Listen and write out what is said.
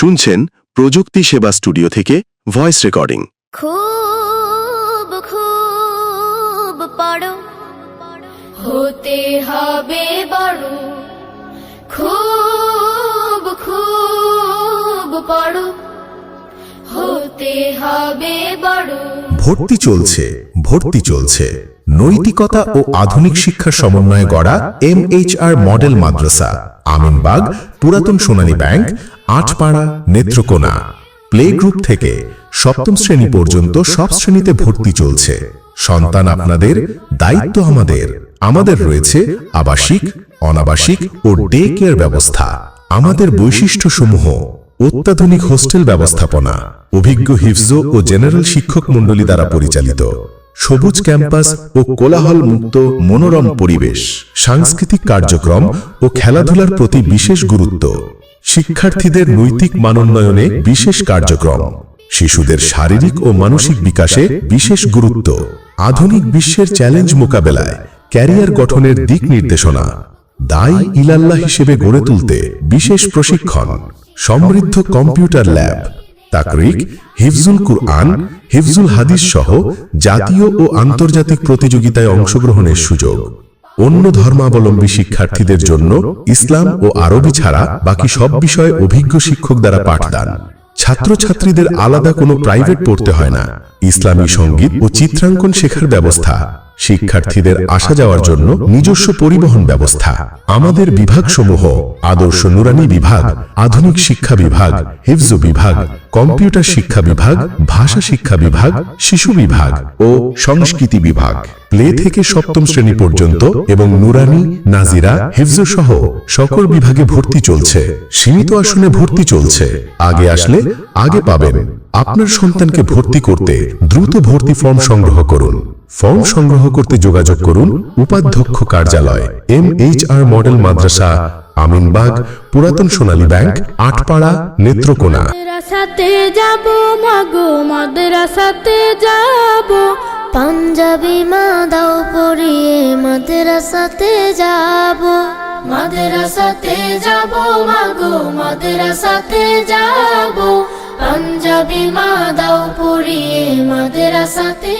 শুনছেন প্রযুক্তি সেবা স্টুডিও থেকে ভয়েস রেকর্ডিং। খুব খুব পড়ো হতে হবে বড়। খুব খুব পড়ো হতে হবে বড়। ভর্তি চলছে ভর্তি চলছে। নৈতিকতা ও আধুনিক শিক্ষার সমন্বয়ে গড়া এমএইচআর মডেল মাদ্রাসা, আমিনবাগ, পুরাতন Sonali bank, Atpara, Netrokona. Play group থেকে সপ্তম শ্রেণি পর্যন্ত সব শ্রেণীতে ভর্তি চলছে। সন্তান আপনাদের, দায়িত্ব আমাদের। আমাদের রয়েছে আবাসিক, অনাবাসিক ও ডে কেয়ার ব্যবস্থা। আমাদের বৈশিষ্ট্যসমূহ, অত্যাধুনিক হোস্টেল ব্যবস্থাপনা, অভিজ্ঞ হিফজ ও জেনারেল শিক্ষক মণ্ডলী দ্বারা পরিচালিত। সবুজ ক্যাম্পাস ও কোলাহল মুক্ত মনোরম পরিবেশ সাংস্কৃতিক কার্যক্রম ও খেলাধুলার প্রতি বিশেষ গুরুত্ব। শিক্ষার্থীদের নৈতিক মানোন্নয়নে বিশেষ কার্যক্রম। শিশুদের শারীরিক ও মানসিক বিকাশে বিশেষ গুরুত্ব। আধুনিক বিশ্বের চ্যালেঞ্জ মোকাবেলায় ক্যারিয়ার গঠনের দিক নির্দেশনা। দায়ী ইলাল্লাহ হিসেবে গড়ে তুলতে বিশেষ প্রশিক্ষণ সমৃদ্ধ কম্পিউটার ল্যাব। তাকরিক হিফজুল কুরআন হিফজুল হাদিস সহ জাতীয় ও আন্তর্জাতিক প্রতিযোগিতায় অংশগ্রহণের সুযোগ। অন্য ধর্মাবলম্বী শিক্ষার্থীদের জন্য ইসলাম ও আরবি ছাড়া বাকি সব বিষয়ে অভিজ্ঞ শিক্ষক দ্বারা পাঠদান। ছাত্রছাত্রীদের আলাদা কোনো প্রাইভেট পড়তে হয় না। ইসলামী সংগীত ও চিত্রাঙ্কন শেখার ব্যবস্থা। শিক্ষার্থীদের আসা যাওয়ার জন্য নিজস্ব পরিবহন ব্যবস্থা। আমাদের বিভাগসমূহ আদর্শ নুরানি বিভাগ আধুনিক শিক্ষা বিভাগ হিফজ বিভাগ কম্পিউটার শিক্ষা বিভাগ ভাষা শিক্ষা বিভাগ শিশু বিভাগ ও সংস্কৃতি বিভাগ। প্লে থেকে সপ্তম শ্রেণি পর্যন্ত এবং নুরানি নাজিরা হিফজ সহ সকল বিভাগে ভর্তি চলছে। সীমিত আসনে ভর্তি চলছে। আগে আসলে আগে পাবেন। আপনার সন্তানকে ভর্তি করতে দ্রুত ভর্তি ফর্ম সংগ্রহ করুন। ফর্ম সংগ্রহ করতে যোগাযোগ করুন উপাধ্যক্ষ কার্যালয় M H R model Madrasa Aminbagh পুরাতন সোনালী ব্যাংক, আটপাড়া, নেত্রকোনা। যাব, মাগো, মাদ্রাসাতে যাব। পাঞ্জাবি মা দাও পরিয়ে মাদ্রাসাতে যাব। মাদ্রাসাতে যাব, মাগো, মাদ্রাসাতে যাব। পাঞ্জাবি মা দাও পরিয়ে মাদ্রাসাতে